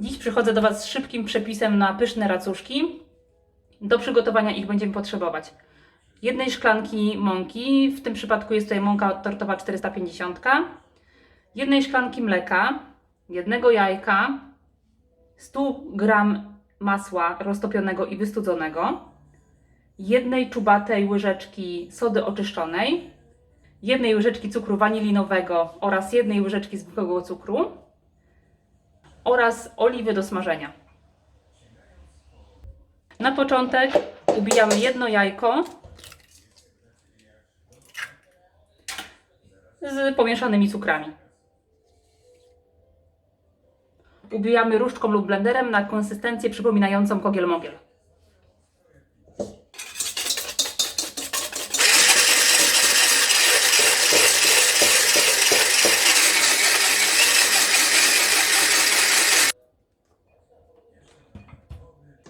Dziś przychodzę do Was z szybkim przepisem na pyszne racuszki. Do przygotowania ich będziemy potrzebować jednej szklanki mąki, w tym przypadku jest tutaj mąka tortowa 450, jednej szklanki mleka, jednego jajka, 100 gram masła roztopionego i wystudzonego, jednej czubatej łyżeczki sody oczyszczonej, jednej łyżeczki cukru wanilinowego oraz jednej łyżeczki zwykłego cukru oraz oliwy do smażenia. Na początek ubijamy jedno jajko z pomieszanymi cukrami. Ubijamy różdżką lub blenderem na konsystencję przypominającą kogiel mogiel.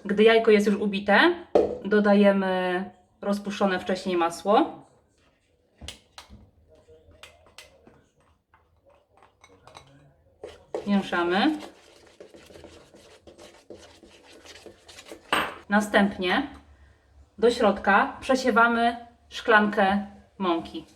Gdy jajko jest już ubite, dodajemy rozpuszczone wcześniej masło. Mieszamy. Następnie do środka przesiewamy szklankę mąki.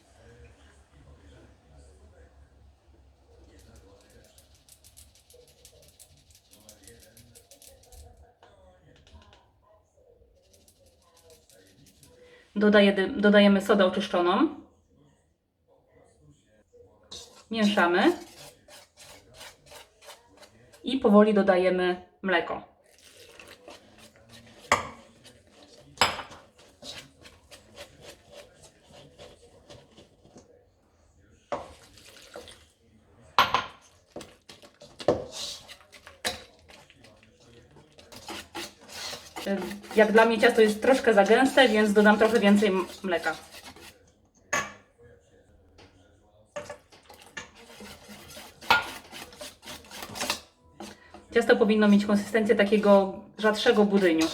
Dodaje, dodajemy sodę oczyszczoną. Mieszamy i powoli dodajemy mleko. Jak dla mnie ciasto jest troszkę za gęste, więc dodam trochę więcej mleka. Ciasto powinno mieć konsystencję takiego rzadszego budyniu.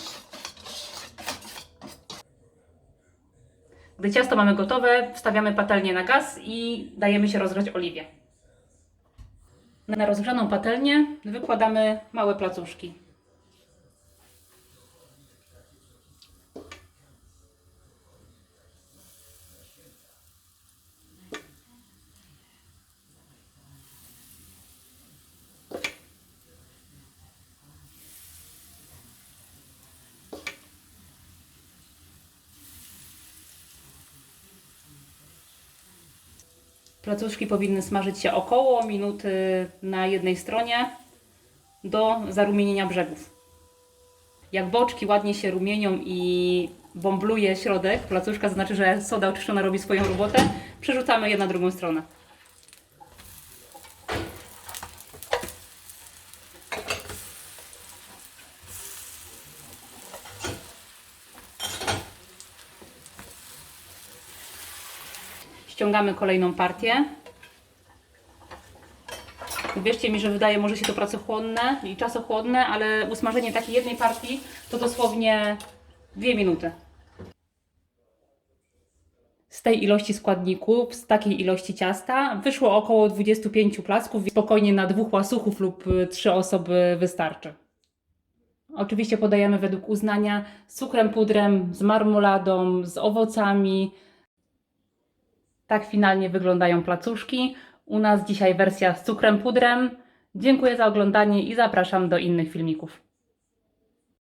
Gdy ciasto mamy gotowe, wstawiamy patelnię na gaz i dajemy się rozgrzać oliwie. Na rozgrzaną patelnię wykładamy małe placuszki. Placuszki powinny smażyć się około minuty na jednej stronie do zarumienienia brzegów. Jak boczki ładnie się rumienią i bąbluje środek placuszka, to znaczy, że soda oczyszczona robi swoją robotę, przerzucamy je na drugą stronę. Ściągamy kolejną partię. Wierzcie mi, że wydaje może się to pracochłonne i czasochłonne, ale usmażenie takiej jednej partii to dosłownie dwie minuty. Z tej ilości składników, z takiej ilości ciasta wyszło około 25 placków. Spokojnie na dwóch łasuchów lub y, trzy osoby wystarczy. Oczywiście podajemy według uznania z cukrem, pudrem, z marmoladą, z owocami, tak finalnie wyglądają placuszki. U nas dzisiaj wersja z cukrem pudrem. Dziękuję za oglądanie i zapraszam do innych filmików.